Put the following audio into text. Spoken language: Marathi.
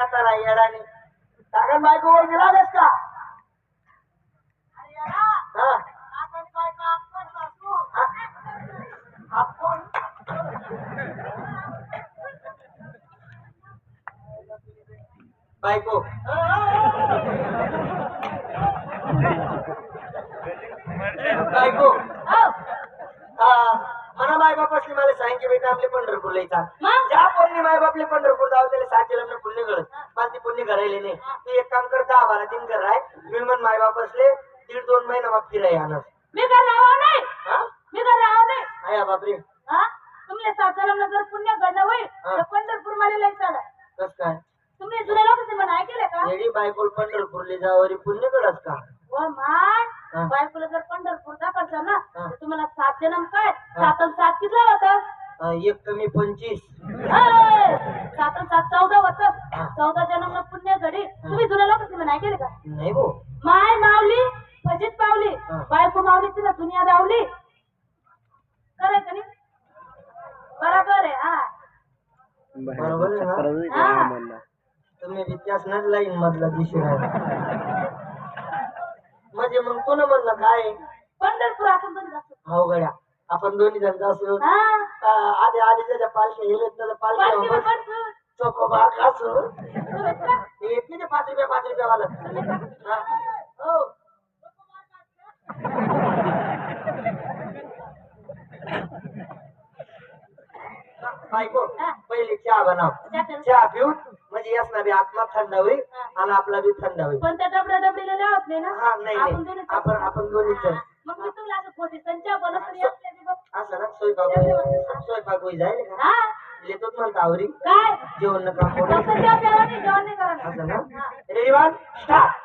आला येडाने कागद बायको वर मिळालेस का? हा. बायको बायको. हा, म्हणा माय बापासनी मला सांगितले बेटा आपले पंढरपूरला येतात पोरणी माय बापले पंढरपूर जाऊ त्याला सात लग्न पुण्य गळत मला ती पुण्य करायला नाही. तू एक काम कर दहा बारा दिन कर राय मी म्हण माय बाप असले दीड दोन महिना मग फिराय आणस. मी घर राहणार नाही. मी घर राहणार नाही. आया बापरे. तुम्ही सातारा जर पुण्य होईल. तर पंढरपूरमध्ये लय चाला कस काय? तुम्ही जुन्या लोकांचे ऐकले का? येडी बायकोल पंढरपूरले जावरी पुण्य गळत का? व मान हा. बायकोला जर पंढरपूर दाखवचा ना. तर तुम्हाला सात जन्म काय? सात सात किती होत? अं, एक कमी पंचवीस. सात चौदा हा. चौदा जन्म पुण्य घडी तुम्ही जुन्या लोकांचे म्हणा ऐकले का? नाही भाऊ. माय मावली फजित पावली. बायको मावली तिला दुनिया दावली करायचं नाही? बरोबर आहे हा. बरोबर आहे हा. तुम्ही विद्यासनच लाईन मधला म्हणजे मग ना म्हणलं काय? पंढरपूर आपण पण जातो. हो गड्या आपण दोन्ही जण हा. आधी आधी त्याच्या पालख्या त्याला पालखी पालख्या बघतो. चोकोबा खासू? हे येत नाही ते पाच रुपया पाच रुपया वाला? हा. बायको पहिले चहा बनाव. चहा पिऊन? म्हणजे यास ना बी आत्मा थंड होईल. आणि आपला बी थंड होईल. पण त्या डबड्या डबडीला लावत नाही ना? हा नाही आपण नाही आपण आपण दोन्ही जण मग मी तुम्हाला असं खोटी संचा बनत. असं ना स्वयंपाक स्वयंपाक होई जाईल का? म्हणता आवरी काय? जेवण नाही जेवण नाही रेडी वन स्टार्ट